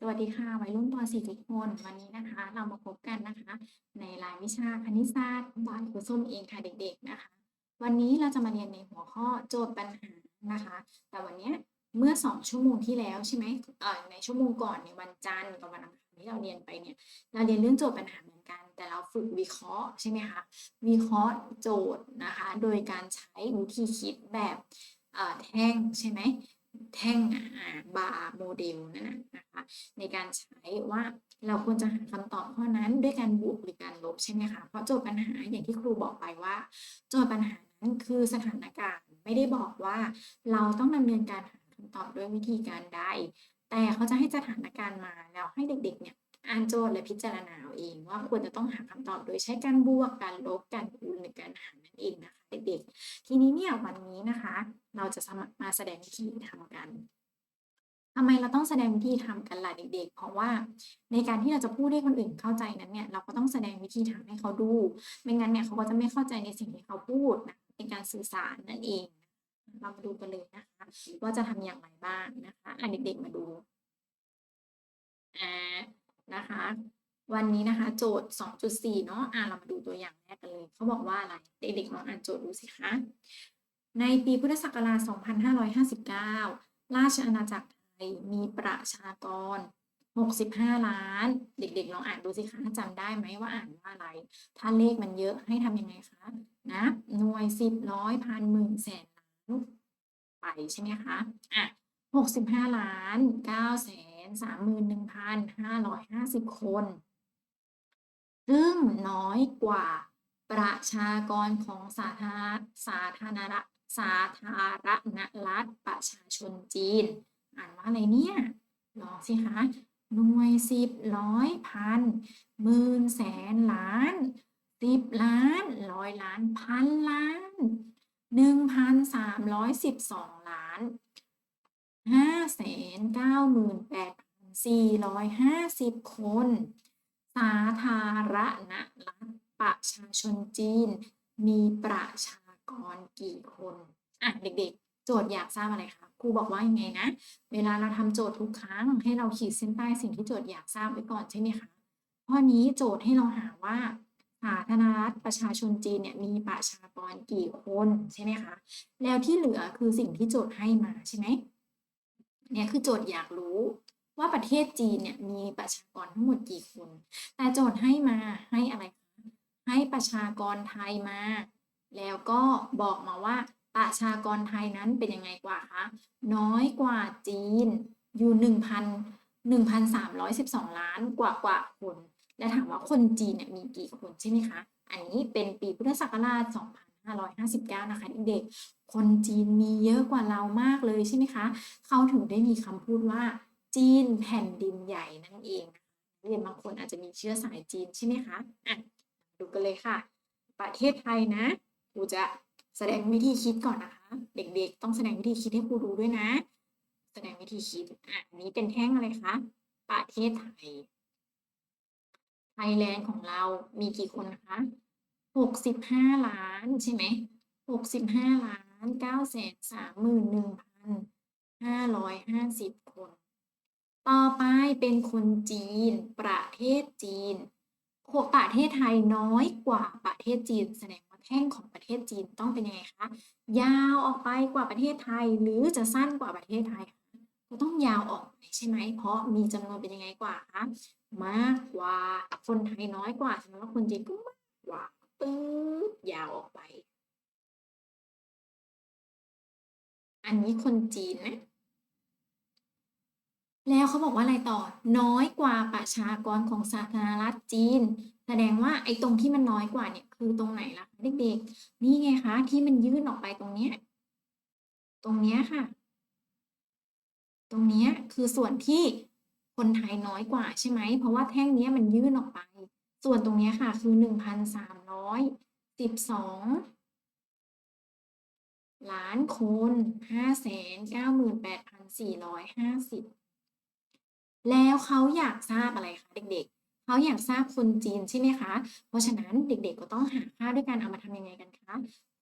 สวัสดีค่ะวัยรุ่นป .4 ทุกคนวันนี้นะคะ เรามาพบกันนะคะ ในรายวิชาคณิตศาสตร์บ้านครูส้มเองค่ะเด็กๆนะคะ วันนี้เราจะมาเรียนในหัวข้อโจทย์ปัญหานะคะ แต่วันนี้เมื่อ 2 ชั่วโมงที่แล้วใช่ไหมเอ่อในชั่วโมงก่อนในวันจันทร์กับวันอังคารที่เราเรียนไปเนี่ยเราเรียนเรื่องโจทย์ปัญหาเหมือนกัน แต่เราฝึกวิเคราะห์ใช่ไหมคะวิเคราะห์โจทย์นะคะ โดยการใช้วิธีคิดแบบแท่งใช่ไหม แท่งบาร์โมเดลนั่นนะคะในการใช้ว่าเราควรจะหาคำตอบข้อนั้นด้วยการบวกหรือการลบใช่ไหมคะเพราะโจทย์ปัญหาอย่างที่ครูบอกไปว่า โจทย์ปัญหานั้นคือสถานการณ์ไม่ได้บอกว่าเราต้องดำเนินการหาคำตอบด้วยวิธีการใดแต่เขาจะให้สถานการณ์มาแล้วให้เด็กๆเนี่ยอ่านโจทย์และพิจารณาเอาเอง ว่าควรจะต้องหาคำตอบโดยใช้การบวกการลบการคูณหรือการหารนั่นเองนะคะ เด็กๆ ทีนี้เนี่ยวันนี้นะคะ เราจะมาแสดงวิธีทำกันทำไมเราต้องแสดงวิธีทำกันล่ะเด็กๆ เพราะว่าในการที่เราจะพูดให้คนอื่นเข้าใจนั้นเนี่ยเราก็ต้องแสดงวิธีทำให้เขาดู ไม่งั้นเนี่ยเขาก็จะไม่เข้าใจในสิ่งที่เขาพูดนะในการสื่อสารนั่นเอง เรามาดูกันเลยนะคะว่าจะทำอย่างไรบ้างนะคะอะเด็กๆมาดูอ่านะคะ วันนี้นะคะ โจทย์ 2.4 เนาะอะเรามาดูตัวอย่างแรกกันเลย เขาบอกว่าอะไร เด็กๆลองอ่านโจทย์ดูสิคะ ในปีพุทธศักราช 2559 ราชอาณาจักรไทยมีประชากร 65 ล้าน เด็กๆลองอ่านดูสิคะจำได้ไหมว่าอ่านว่าอะไร ถ้าเลขมันเยอะให้ทำยังไงคะนับหน่วยสิบร้อยพันหมื่นแสนล้านไปใช่ไหมคะ อะ 65 ล้าน9แสน31,550 คน ซึ่งน้อยกว่าประชากรของสาธารณสาธารณสาธารณรัฐประชาชนจีน อ่านว่าอะไรเนี่ย ลองสิคะหน่วยสิบร้อยพันหมื่นแสนล้านสิบล้านร้อยล้านพันล้านหนึ่งพันสามร้อยสิบสองล้านห้าแสนเก้าหมื่นแปดสี่ร้อยห้าสิบคน สาธารณรัฐประชาชนจีน มีประชากรกี่คนอะเด็กๆ โจทย์อยากทราบอะไรคะครูบอกว่ายังไงนะ เวลาเราทำโจทย์ทุกครั้ง ให้เราขีดเส้นใต้สิ่งที่โจทย์อยากทราบไว้ก่อนใช่ไหมคะข้อนี้โจทย์ให้เราหาว่าสาธารณรัฐประชาชนจีนเนี่ยมีประชากรกี่คนใช่ไหมคะแล้วที่เหลือคือสิ่งที่โจทย์ให้มาใช่ไหมเนี่ยคือโจทย์อยากรู้ ว่าประเทศจีนเนี่ยมีประชากรทั้งหมดกี่คน แต่โจทย์ให้มาให้อะไร ให้ประชากรไทยมา แล้วก็บอกมาว่าประชากรไทยนั้นเป็นยังไงกว่าคะน้อยกว่าจีนอยู่หนึ่งพันหนึ่งพันสามร้อยสิบสองล้านกว่ากว่าคน และถามว่าคนจีนเนี่ยมีกี่คนใช่ไหมคะ อันนี้เป็นปีพุทธศักราช 2559 นะคะเด็กๆคนจีนมีเยอะกว่าเรามากเลยใช่ไหมคะ เขาถึงได้มีคำพูดว่า จีนแผ่นดินใหญ่นั่นเองเรียนบางคนอาจจะมีเชื้อสายจีนใช่ไหมคะอะดูกันเลยค่ะ ประเทศไทยนะครูจะแสดงวิธีคิดก่อนนะคะ เด็กๆ ต้องแสดงวิธีคิดให้ครูดูด้วยนะ แสดงวิธีคิดอะนี้เป็นแท่งอะไรคะประเทศไทยไทยแลนด์ของเรามีกี่คนคะหกสิบห้าล้านใช่ไหมหกสิบห้าล้านเก้าแสนสามหมื่นหนึ่งพันห้าร้อยห้าสิบคน ต่อไปเป็นคนจีน ประเทศจีนประเทศไทยน้อยกว่าประเทศจีน แสดงว่าแท่งของประเทศจีนต้องเป็นยังไงคะยาวออกไปกว่าประเทศไทย หรือจะสั้นกว่าประเทศไทยก็ต้องยาวออกไปใช่ไหม เพราะมีจำนวนเป็นยังไงกว่าคะมากกว่าคนไทยน้อยกว่าแสดงว่าคนจีนก็มากกว่าปื๊ดยาวออกไป อันนี้คนจีนนะ แล้วเขาบอกว่าอะไรต่อน้อยกว่าประชากรของสาธารณรัฐจีน แสดงว่าไอ้ตรงที่มันน้อยกว่าเนี่ยคือตรงไหนล่ะเด็กๆนี่ไงคะ ที่มันยื่นออกไปตรงเนี้ยตรงเนี้ยค่ะ ตรงเนี้ยคือส่วนที่คนไทยน้อยกว่าใช่ไหม เพราะว่าแท่งเนี้ยมันยื่นออกไป ส่วนตรงเนี้ยค่ะ คือหนึ่งพันสามร้อยสิบสองล้านคนห้าแสนเก้าหมื่นแปดพันสี่ร้อยห้าสิบ แล้วเขาอยากทราบอะไรคะเด็กๆ เขาอยากทราบคนจีนใช่ไหมคะ เพราะฉะนั้นเด็กๆก็ต้องหาค่าด้วยการเอามาทำยังไงกันคะ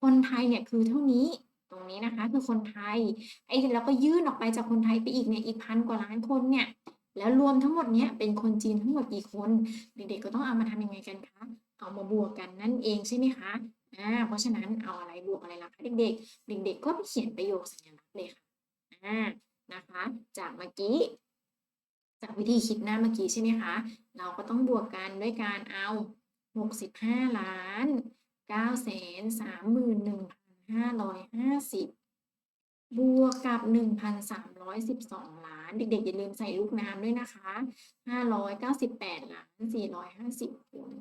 คนไทยเนี่ยคือเท่านี้ตรงนี้นะคะคือคนไทยไอ้แล้วก็ยื่นออกไปจากคนไทยไปอีกเนี่ยอีกพันกว่าล้านคนเนี่ยแล้วรวมทั้งหมดเนี้ยเป็นคนจีนทั้งหมดกี่คน เด็กๆก็ต้องเอามาทำยังไงกันคะเอามาบวกกันนั่นเองใช่ไหมคะอ่าเพราะฉะนั้นเอาอะไรบวกอะไรล่ะคะเด็กๆ เด็ก ๆ ก็ไปเขียนประโยคสัญลักษณ์เลยค่ะอ่านะคะ จากเมื่อกี้ จากวิธีคิดหน้าเมื่อกี้ใช่ไหมคะ เราก็ต้องบวกกันด้วยการเอา 65 ล้าน9แสน31,550 บวกกับ 1,312 ล้าน เด็กๆ อย่าลืมใส่ลูกน้ำด้วยนะคะ 598 ล้าน 450คูณ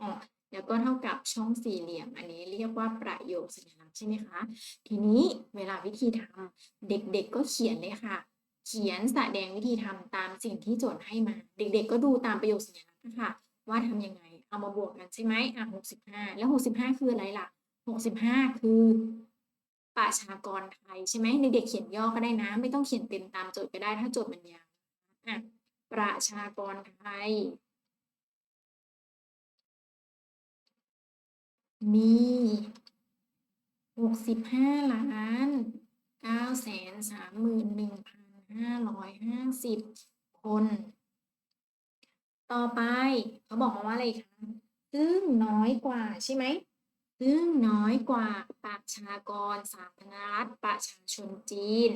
อ๋อแล้วก็เท่ากับช่องสี่เหลี่ยม อันนี้เรียกว่าประโยคสัญลักษณ์ใช่ไหมคะ ทีนี้เวลาวิธีทำเด็กๆก็เขียนเลยค่ะ เขียนแสดงวิธีทำตามสิ่งที่โจทย์ให้มา เด็ก ๆ ก็ดูตามประโยคสัญลักษณ์นะคะว่าทำยังไง เอามาบวกกันใช่ไหมอะ65แล้ว65คืออะไรล่ะ65คือประชากรไทยใช่ไหมเด็กๆเขียนย่อก็ได้นะ ไม่ต้องเขียนเต็มตามโจทย์ก็ได้ถ้าโจทย์มันยาวอะประชากรไทย มี65ล้าน9แสน 31,550คน ต่อไปเขาบอกมาว่าอะไรคะซึ่งน้อยกว่าใช่ไหมซึ่งน้อยกว่าประชากรสาธารณรัฐประชาชนจีน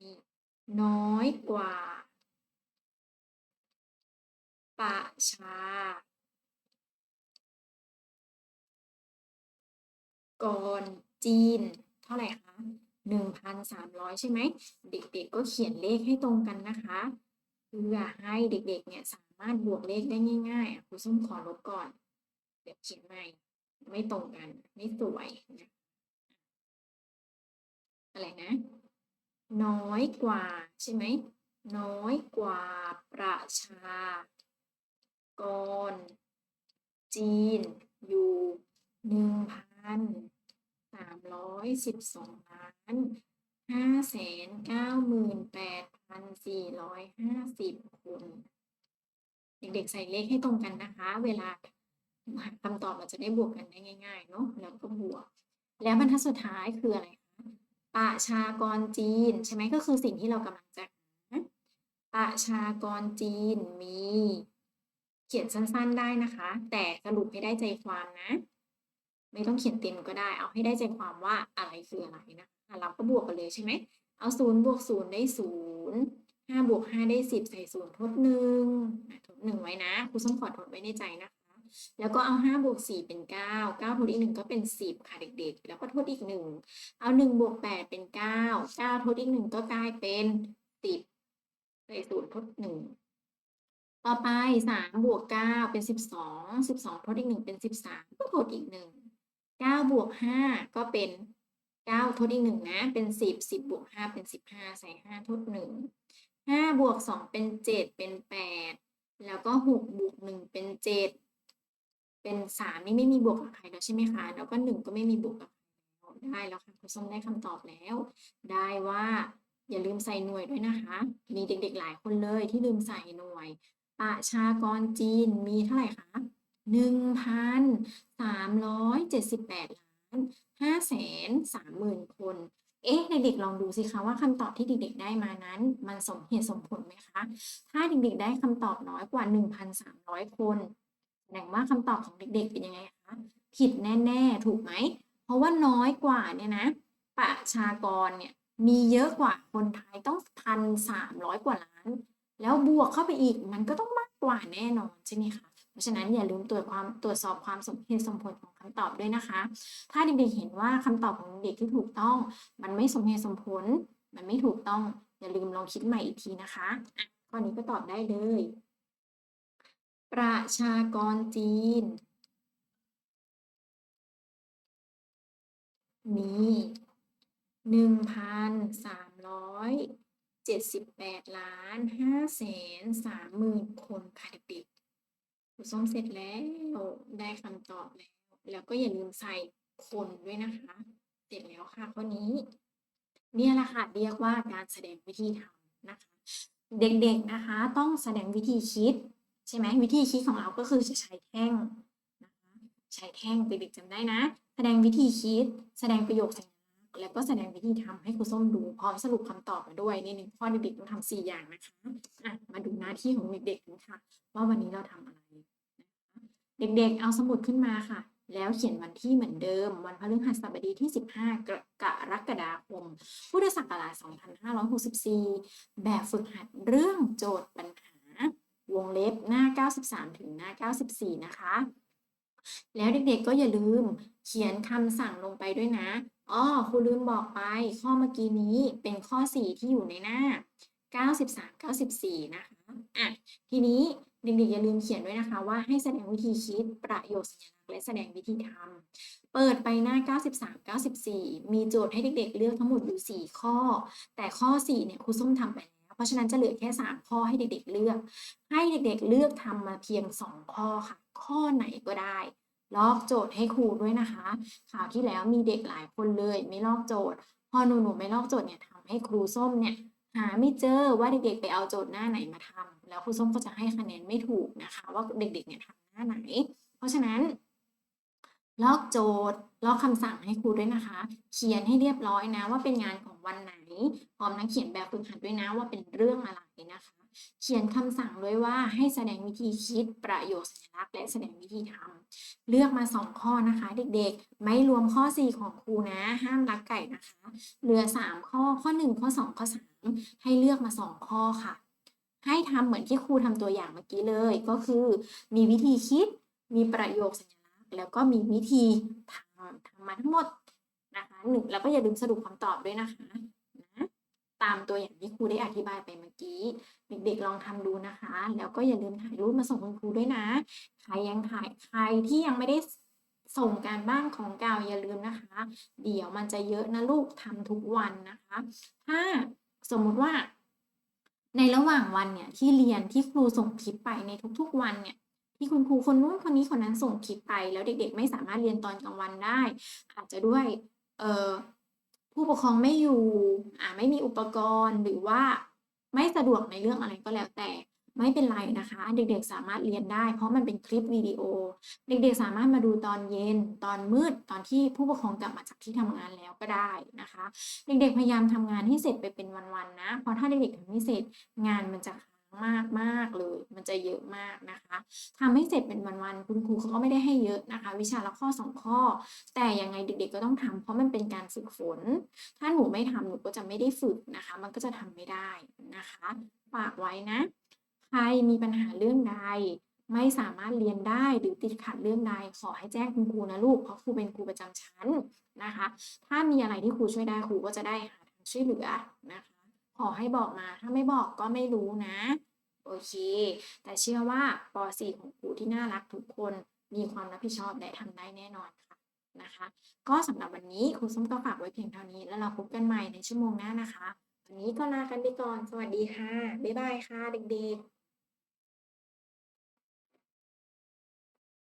นี่น้อยกว่า ประชากรจีน เท่าไหร่คะ 1,300 ใช่ไหม เด็กๆก็เขียนเลขให้ตรงกันนะคะ เพื่อให้เด็กๆเนี่ยสามารถบวกเลขได้ง่ายๆครูส้มขอลบก่อน เดี๋ยวเขียนใหม่ ไม่ตรงกัน ไม่สวยนะอะไรนะ น้อยกว่าใช่ไหม น้อยกว่าประชากร จีนอยู่หนึ่งพัน สิบสองล้านห้าแสนเก้าหมื่นแปดพันสี่ร้อยห้าสิบคนเด็กๆใส่เลขให้ตรงกันนะคะ เวลาหาคำตอบเราจะได้บวกกันได้ง่ายๆเนาะแล้วก็บวก แล้วบรรทัดสุดท้ายคืออะไรคะประชากรจีนใช่ไหมก็คือสิ่งที่เรากำลังจะหาประชากรจีนมี เขียนสั้นๆได้นะคะ แต่สรุปให้ได้ใจความนะ ไม่ต้องเขียนเต็มก็ได้ เอาให้ได้ใจความว่าอะไรคืออะไรนะเราก็บวกกันเลยใช่ไหม เอาศูนย์บวกศูนย์ได้ศูนย์ห้าบวกห้าได้สิบใส่ศูนย์ทดหนึ่งทดหนึ่งไว้นะครูส้มขอทดไว้ในใจนะคะ แล้วก็เอาห้าบวกสี่เป็นเก้าเก้าทดอีกหนึ่งก็เป็นสิบค่ะเด็กๆ แล้วก็ทดอีกหนึ่งเอาหนึ่งบวกแปดเป็นเก้าเก้าทดอีกหนึ่งก็กลายเป็นสิบใส่ศูนย์ทดหนึ่งต่อไปสามบวกเก้าเป็นสิบสองสิบสองทดอีกหนึ่งเป็นสิบสามก็ทดอีกหนึ่ง เก้าบวกห้าก็เป็นเก้าทดอีกหนึ่งนะ เป็นสิบสิบบวกห้าเป็นสิบห้าใส่ห้าทดหนึ่งห้าบวกสองเป็นเจ็ดเป็นแปดแล้วก็หกบวกหนึ่งเป็นเจ็ดเป็นสามนี่ไม่มีบวกกับใครแล้วใช่ไหมคะ แล้วก็หนึ่งก็ไม่มีบวกกับใครแล้วได้แล้วค่ะคุณส้มได้คำตอบแล้ว ได้ว่าอย่าลืมใส่หน่วยด้วยนะคะ มีเด็กๆหลายคนเลยที่ลืมใส่หน่วย ประชากรจีนมีเท่าไหร่คะ หนึ่งพันสามร้อยเจ็ดสิบแปดล้านห้าแสนสามหมื่นคน เอ๊ะเด็กๆลองดูสิคะว่าคำตอบที่เด็กๆได้มานั้น มันสมเหตุสมผลไหมคะ ถ้าเด็กๆได้คำตอบน้อยกว่า 1,300 คนแสดงว่าคำตอบของเด็กๆเป็นยังไงคะ ผิดแน่ๆ ถูกไหม เพราะว่าน้อยกว่าเนี่ยนะ ประชากรเนี่ยมีเยอะกว่าคนไทยต้องพันสามร้อยกว่าล้าน แล้วบวกเข้าไปอีกมันก็ต้องมากกว่าแน่นอนใช่ไหมคะ ราะฉะนั้นอย่าลืมตรวจความตรวจสอบความสมเหตุสมผลของคำตอบด้วยนะคะ ถ้าเด็กๆเห็นว่าคำตอบของเด็กที่ถูกต้อง มันไม่สมเหตุสมผล มันไม่ถูกต้องอย่าลืมลองคิดใหม่อีกทีนะคะอะข้อนี้ก็ตอบได้เลย ประชากรจีน มีหนึ่งพันสามร้อยเจ็ดสิบแปดล้านห้าแสนสามหมื่นคนค่ะเด็ก ๆครูส้มเสร็จแล้วได้คำตอบแล้ว แล้วก็อย่าลืมใส่คนด้วยนะคะ เสร็จแล้วค่ะข้อนี้ เนี่ยแหละค่ะเรียกว่าการแสดงวิธีทำนะคะ เด็กๆนะคะ ต้องแสดงวิธีคิด ใช่ไหมวิธีคิดของเราก็คือจะใช้แท่งนะคะใช้แท่งเด็กๆจำได้นะ แสดงวิธีคิด แสดงประโยคสัญลักษณ์แล้วก็แสดงวิธีทำให้ครูส้มดูพร้อมสรุปคำตอบมาด้วยในหนึ่งข้อเด็กๆต้องทำสี่อย่างนะคะะมาดูหน้าที่ของเด็กๆกันค่ะว่าวันนี้เราทำอะไร เด็กๆ เอาสมุดขึ้นมาค่ะ แล้วเขียนวันที่เหมือนเดิม วันพฤหัสบดีที่ 15กรกรกฎาคม พุทธศักราช 2564 แบบฝึกหัดเรื่องโจทย์ปัญหา วงเล็บหน้า 93 ถึงหน้า 94 นะคะ แล้วเด็กๆ ก็อย่าลืมเขียนคำสั่งลงไปด้วยนะ อ้อครูลืมบอกไป ข้อเมื่อกี้นี้เป็นข้อ 4 ที่อยู่ในหน้า 93 94 นะคะ อะ ทีนี้ เด็กๆอย่าลืมเขียนด้วยนะคะว่าให้แสดงวิธีคิดประโยคสัญลักษณ์และแสดงวิธีทำเปิดไปหน้า 93 94 มีโจทย์ให้เด็กๆ เลือกทั้งหมดอยู่ 4 ข้อ แต่ข้อ 4 เนี่ยครูส้มทำไปแล้ว เพราะฉะนั้นจะเหลือแค่ 3 ข้อให้เด็กๆ เลือก ให้เด็กๆ เลือกทำมาเพียง 2 ข้อค่ะ ข้อไหนก็ได้ ลอกโจทย์ให้ครูด้วยนะคะคราวที่แล้วมีเด็กหลายคนเลย ไม่ลอกโจทย์ พอหนูหนูไม่ลอกโจทย์เนี่ยทำให้ครูส้มเนี่ยหาไม่เจอว่าเด็กๆ ไปเอาโจทย์หน้าไหนมาทำ แล้วครูส้มก็จะให้คะแนนไม่ถูกนะคะ ว่าเด็กๆเนี่ยทำหน้าไหน เพราะฉะนั้น ลอกโจทย์ลอกคำสั่งให้ครูด้วยนะคะ เขียนให้เรียบร้อยนะ ว่าเป็นงานของวันไหนพร้อมทั้งเขียนแบบฝึกหัดด้วยนะว่าเป็นเรื่องอะไรนะคะ เขียนคำสั่งด้วยว่าให้แสดงวิธีคิดประโยคสัญลักษณ์และแสดงวิธีทำเลือกมา 2 ข้อนะคะ เด็กๆ ไม่รวมข้อ 4 ของครูนะ ห้ามลักไก่นะคะ เหลือ 3 ข้อข้อ 1 ข้อ 2 ข้อ 3 ให้เลือกมา 2 ข้อค่ะ ให้ทำเหมือนที่ครูทำตัวอย่างเมื่อกี้เลย ก็คือมีวิธีคิด มีประโยคสัญลักษณ์ แล้วก็มีวิธีทำทำมาทั้งหมดนะคะหนึ่งแล้วก็อย่าลืมสรุปคำตอบด้วยนะคะนะตามตัวอย่างที่ครูได้อธิบายไปเมื่อกี้ เด็กๆลองทำดูนะคะ แล้วก็อย่าลืมถ่ายรูปมาส่งคุณครูด้วยนะ ใครยังถ่ายใครที่ยังไม่ได้ส่งการบ้านของเก่าอย่าลืมนะคะ เดี๋ยวมันจะเยอะนะลูกทำทุกวันนะคะ ถ้าสมมุติว่า ในระหว่างวันเนี่ยที่เรียนที่ครูส่งคลิปไปในทุกๆวันเนี่ยที่คุณครูคนนู้นคนนี้คนนั้นส่งคลิปไป แล้วเด็กๆ ไม่สามารถเรียนตอนกลางวันได้ อาจจะด้วยเผู้ปกครองไม่อยู่อ่าไม่มีอุปกรณ์หรือว่าไม่สะดวกในเรื่องอะไรก็แล้วแต่ ไม่เป็นไรนะคะ เด็กๆสามารถเรียนได้ เพราะมันเป็นคลิปวิดีโอ เด็กๆสามารถมาดูตอนเย็น ตอนมืดตอนที่ผู้ปกครองกลับมาจากที่ทำงานแล้วก็ได้นะคะ เด็กๆพยายามทำงานให้เสร็จไปเป็นวันๆนะเพราะถ้าเด็กๆทำไม่เสร็จงานมันจะค้างมากมากเลย มันจะเยอะมากนะคะทำให้เสร็จเป็นวันๆ คุณครูเขาก็ไม่ได้ให้เยอะนะคะ วิชาละข้อสองข้อ แต่ยังไงเด็กๆ ก็ต้องทำเพราะมันเป็นการฝึกฝน ถ้าหนูไม่ทำหนูก็จะไม่ได้ฝึกนะคะ มันก็จะทำไม่ได้นะคะ ฝากไว้นะ ใครมีปัญหาเรื่องใด ไม่สามารถเรียนได้หรือติดขัดเรื่องใด ขอให้แจ้งคุณครูนะลูก เพราะครูเป็นครูประจำชั้นนะคะ ถ้ามีอะไรที่ครูช่วยได้ครูก็จะได้หาทางช่วยเหลือนะคะ ขอให้บอกมา ถ้าไม่บอกก็ไม่รู้นะ โอเค แต่เชื่อว่าป .4 ของครูที่น่ารักทุกคนมีความรับผิดชอบและทำได้แน่นอนค่ะนะคะ ก็สำหรับวันนี้ครูส้มก็ฝากไว้เพียงเท่านี้ แล้วเราพบกันใหม่ในชั่วโมงหน้านะคะวันนี้ก็ลากันไปก่อน สวัสดีค่ะ บ๊ายบายค่ะเด็กๆ